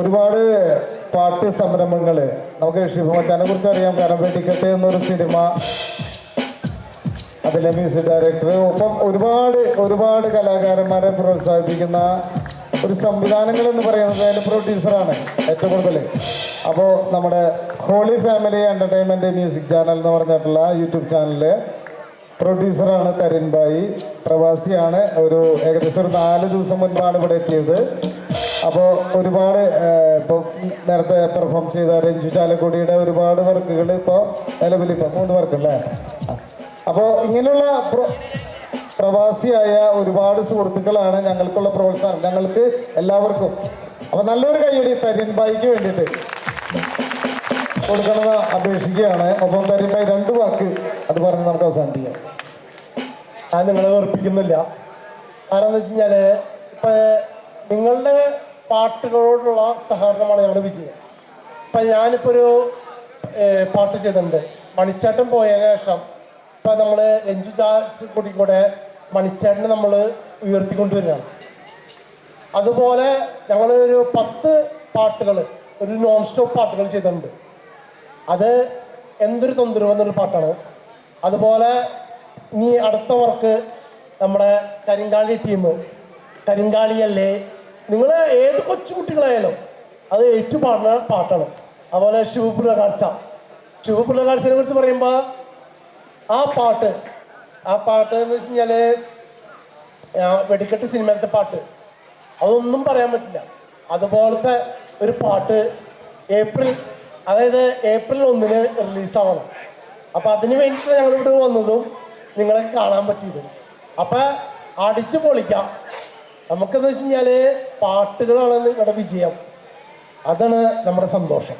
ഒരുപാട് പാട്ട് സംരംഭങ്ങൾ നമുക്ക് ഷിഫമച്ചാനെ കുറിച്ച് അറിയാം. കാരണം വെടിക്കെട്ട് എന്നൊരു സിനിമ അതിലെ മ്യൂസിക് ഡയറക്ടർ ഒപ്പം ഒരുപാട് ഒരുപാട് കലാകാരന്മാരെ പ്രോത്സാഹിപ്പിക്കുന്ന ഒരു സംവിധാനങ്ങൾ എന്ന് പറയുന്നത് അതിന്റെ പ്രൊഡ്യൂസറാണ് ഏറ്റവും കൂടുതൽ. അപ്പോൾ നമ്മുടെ Holy Family entertainment music channel എന്ന് പറഞ്ഞിട്ടുള്ള യൂട്യൂബ് ചാനലിൽ പ്രൊഡ്യൂസറാണ് തരുൺ ബായി പ്രവാസിയാണ്. ഒരു ഏകദേശം ഒരു നാല് ദിവസം മുൻപാണ് ഇവിടെ എത്തിയത്. അപ്പോൾ ഒരുപാട് ഇപ്പോൾ നേരത്തെ പെർഫോം ചെയ്ത രഞ്ജു ചാലക്കുടിയുടെ ഒരുപാട് വർക്കുകൾ ഇപ്പോൾ നിലവിൽ ഇപ്പോൾ മൂന്ന് വർക്കല്ലേ അപ്പോൾ ഇങ്ങനെയുള്ള പ്രൊ- പ്രവാസിയായ ഒരുപാട് സുഹൃത്തുക്കളാണ് ഞങ്ങൾക്കുള്ള പ്രോത്സാഹനം. ഞങ്ങൾക്ക് എല്ലാവർക്കും. അപ്പോൾ നല്ലൊരു കൈയടി തരിൻ ബായിക്ക് വേണ്ടിയിട്ട് കൊടുക്കണമെന്ന് അപേക്ഷിക്കുകയാണ്. ഒപ്പം ബായി രണ്ട് വാക്ക് അത് പറഞ്ഞ് നമുക്ക് അവസാനിപ്പിക്കാം. ഞാൻ നിങ്ങളെ ഉറപ്പിക്കുന്നില്ല കാരണം എന്ന് വെച്ച് കഴിഞ്ഞാൽ ഇപ്പം നിങ്ങളുടെ പാട്ടുകളോടുള്ള സഹകരണമാണ് ഞങ്ങളുടെ വിജയം. ഇപ്പം ഞാനിപ്പോൾ ഒരു പാട്ട് ചെയ്തിട്ടുണ്ട്. മണിച്ചേട്ടൻ പോയതിന് ശേഷം ഇപ്പം നമ്മൾ രഞ്ജു ചാച്ചുകൂടി കൂടെ മണിച്ചേട്ടനെ നമ്മൾ ഉയർത്തിക്കൊണ്ടുവരികയാണ്. അതുപോലെ ഞങ്ങൾ ഒരു പത്ത് പാട്ടുകൾ ഒരു നോൺ സ്റ്റോപ്പ് പാട്ടുകൾ ചെയ്തിട്ടുണ്ട്. അത് എന്തൊരു തൊന്തരവ് എന്നൊരു പാട്ടാണ്. അതുപോലെ ഇനി അടുത്ത വർക്ക് നമ്മുടെ കരിങ്കാളി ടീം. കരിങ്കാളിയല്ലേ? നിങ്ങൾ ഏത് കൊച്ചു കുട്ടികളായാലും അത് ഏറ്റുപാടുന്ന പാട്ടാണ്. അതുപോലെ ശിവപുര കാഴ്ച ശിവപുര കാഴ്ചയെ കുറിച്ച് പറയുമ്പോൾ ആ പാട്ട് ആ പാട്ട് എന്ന് വെച്ച് കഴിഞ്ഞാൽ വെടിക്കെട്ട് സിനിമയിലത്തെ പാട്ട്. അതൊന്നും പറയാൻ പറ്റില്ല. അതുപോലത്തെ ഒരു പാട്ട് ഏപ്രിൽ അതായത് ഏപ്രിൽ ഒന്നിന് റിലീസാവണം. അപ്പം അതിന് വേണ്ടിയിട്ട് ഞങ്ങളിവിടെ വന്നതും നിങ്ങളെ കാണാൻ പറ്റിയതും. അപ്പം അടിച്ചു പൊളിക്കാം. നമുക്കെന്ന് വെച്ച് കഴിഞ്ഞാൽ പാട്ടുകളാണ് നിങ്ങളുടെ വിജയം. അതാണ് നമ്മുടെ സന്തോഷം.